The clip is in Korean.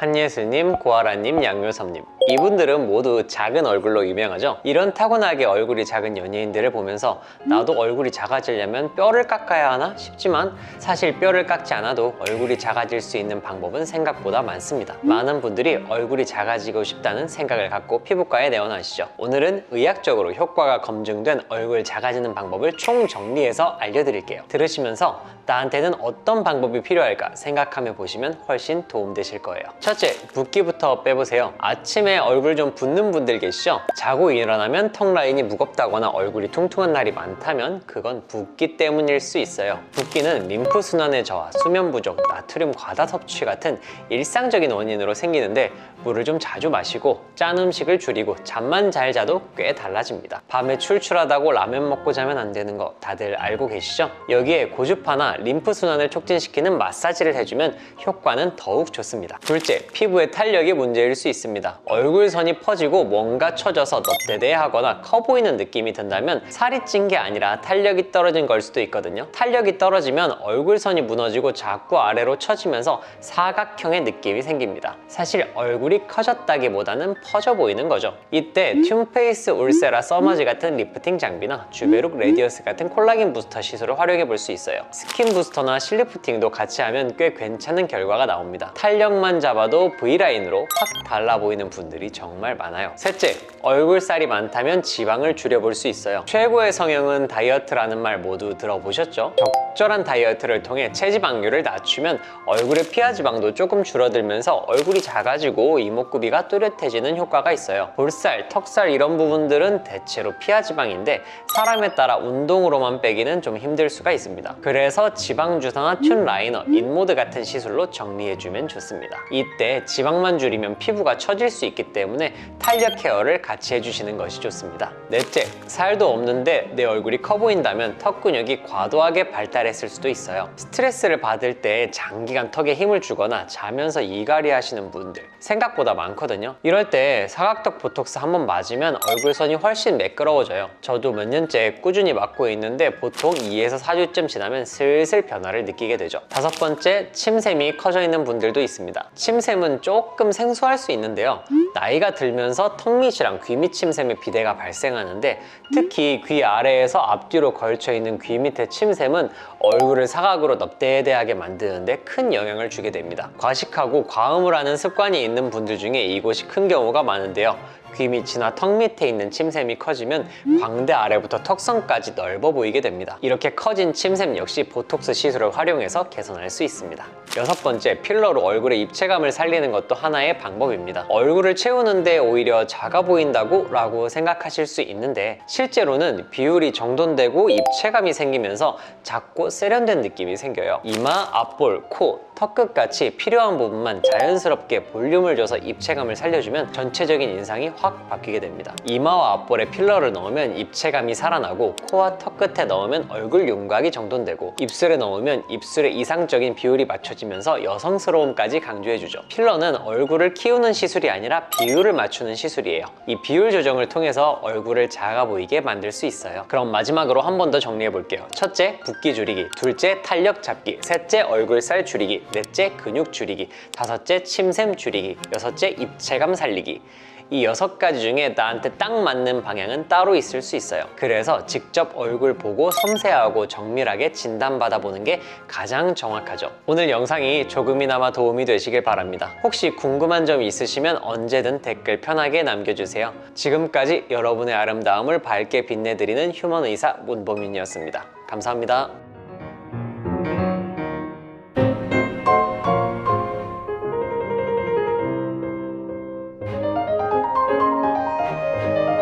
한예슬님, 고아라님, 양효섭님. 이분들은 모두 작은 얼굴로 유명하죠? 이런 타고나게 얼굴이 작은 연예인들을 보면서 나도 얼굴이 작아지려면 뼈를 깎아야 하나 싶지만 사실 뼈를 깎지 않아도 얼굴이 작아질 수 있는 방법은 생각보다 많습니다. 많은 분들이 얼굴이 작아지고 싶다는 생각을 갖고 피부과에 내원하시죠. 오늘은 의학적으로 효과가 검증된 얼굴 작아지는 방법을 총 정리해서 알려드릴게요. 들으시면서 나한테는 어떤 방법이 필요할까 생각하며 보시면 훨씬 도움되실 거예요 첫째, 붓기부터 빼보세요 아침에 얼굴 좀 붓는 분들 계시죠? 자고 일어나면 턱 라인이 무겁다거나 얼굴이 퉁퉁한 날이 많다면 그건 붓기 때문일 수 있어요 붓기는 림프 순환의 저하, 수면 부족, 나트륨 과다 섭취 같은 일상적인 원인으로 생기는데 물을 좀 자주 마시고 짠 음식을 줄이고 잠만 잘 자도 꽤 달라집니다 밤에 출출하다고 라면 먹고 자면 안 되는 거 다들 알고 계시죠? 여기에 고주파나 림프 순환을 촉진시키는 마사지를 해주면 효과는 더욱 좋습니다 둘째, 피부의 탄력이 문제일 수 있습니다. 얼굴선이 퍼지고 뭔가 처져서 넙대대하거나 커 보이는 느낌이 든다면 살이 찐 게 아니라 탄력이 떨어진 걸 수도 있거든요. 탄력이 떨어지면 얼굴선이 무너지고 자꾸 아래로 처지면서 사각형의 느낌이 생깁니다. 사실 얼굴이 커졌다기보다는 퍼져 보이는 거죠. 이때 튠페이스 울세라 서머지 같은 리프팅 장비나 주베룩 레디어스 같은 콜라겐 부스터 시술을 활용해 볼 수 있어요. 스킨 부스터나 실리프팅도 같이 하면 꽤 괜찮은 결과가 나옵니다. 탄력만 잡아도 V라인으로 확 달라 보이는 분들이 정말 많아요 셋째, 얼굴살이 많다면 지방을 줄여볼 수 있어요 최고의 성형은 다이어트라는 말 모두 들어보셨죠? 적절한 다이어트를 통해 체지방률을 낮추면 얼굴의 피하 지방도 조금 줄어들면서 얼굴이 작아지고 이목구비가 또렷해지는 효과가 있어요. 볼살, 턱살 이런 부분들은 대체로 피하 지방인데 사람에 따라 운동으로만 빼기는 좀 힘들 수가 있습니다. 그래서 지방 주사나 튠 라이너, 인모드 같은 시술로 정리해주면 좋습니다. 이때 지방만 줄이면 피부가 처질 수 있기 때문에 탄력 케어를 같이 해주시는 것이 좋습니다. 넷째, 살도 없는데 내 얼굴이 커 보인다면 턱 근육이 과도하게 발달 했을 수도 있어요. 스트레스를 받을 때 장기간 턱에 힘을 주거나 자면서 이갈이 하시는 분들 생각보다 많거든요. 이럴 때 사각턱 보톡스 한번 맞으면 얼굴선이 훨씬 매끄러워져요. 저도 몇 년째 꾸준히 맞고 있는데 보통 2에서 4주쯤 지나면 슬슬 변화를 느끼게 되죠. 다섯 번째, 침샘이 커져 있는 분들도 있습니다. 침샘은 조금 생소할 수 있는데요. 나이가 들면서 턱밑이랑 귀밑 침샘의 비대가 발생하는데 특히 귀 아래에서 앞뒤로 걸쳐 있는 귀 밑의 침샘은 얼굴을 사각으로 넙대대하게 만드는데 큰 영향을 주게 됩니다. 과식하고 과음을 하는 습관이 있는 분들 중에 이곳이 큰 경우가 많은데요. 귀 밑이나 턱 밑에 있는 침샘이 커지면 광대 아래부터 턱선까지 넓어 보이게 됩니다. 이렇게 커진 침샘 역시 보톡스 시술을 활용해서 개선할 수 있습니다. 여섯 번째, 필러로 얼굴의 입체감을 살리는 것도 하나의 방법입니다. 얼굴을 채우는데 오히려 작아 보인다고 라고 생각하실 수 있는데 실제로는 비율이 정돈되고 입체감이 생기면서 작고 세련된 느낌이 생겨요. 이마, 앞볼, 코, 턱끝같이 필요한 부분만 자연스럽게 볼륨을 줘서 입체감을 살려주면 전체적인 인상이 확 바뀌게 됩니다. 이마와 앞볼에 필러를 넣으면 입체감이 살아나고 코와 턱 끝에 넣으면 얼굴 윤곽이 정돈되고 입술에 넣으면 입술의 이상적인 비율이 맞춰지면서 여성스러움까지 강조해주죠. 필러는 얼굴을 키우는 시술이 아니라 비율을 맞추는 시술이에요. 이 비율 조정을 통해서 얼굴을 작아 보이게 만들 수 있어요. 그럼 마지막으로 한 번 더 정리해 볼게요. 첫째, 붓기 줄이기. 둘째, 탄력 잡기. 셋째, 얼굴 살 줄이기. 넷째, 근육 줄이기. 다섯째, 침샘 줄이기. 여섯째, 입체감 살리기. 이 여섯 가지 중에 나한테 딱 맞는 방향은 따로 있을 수 있어요. 그래서 직접 얼굴 보고 섬세하고 정밀하게 진단받아 보는 게 가장 정확하죠. 오늘 영상이 조금이나마 도움이 되시길 바랍니다. 혹시 궁금한 점이 있으시면 언제든 댓글 편하게 남겨주세요. 지금까지 여러분의 아름다움을 밝게 빛내드리는 휴먼 의사 문보민이었습니다. 감사합니다.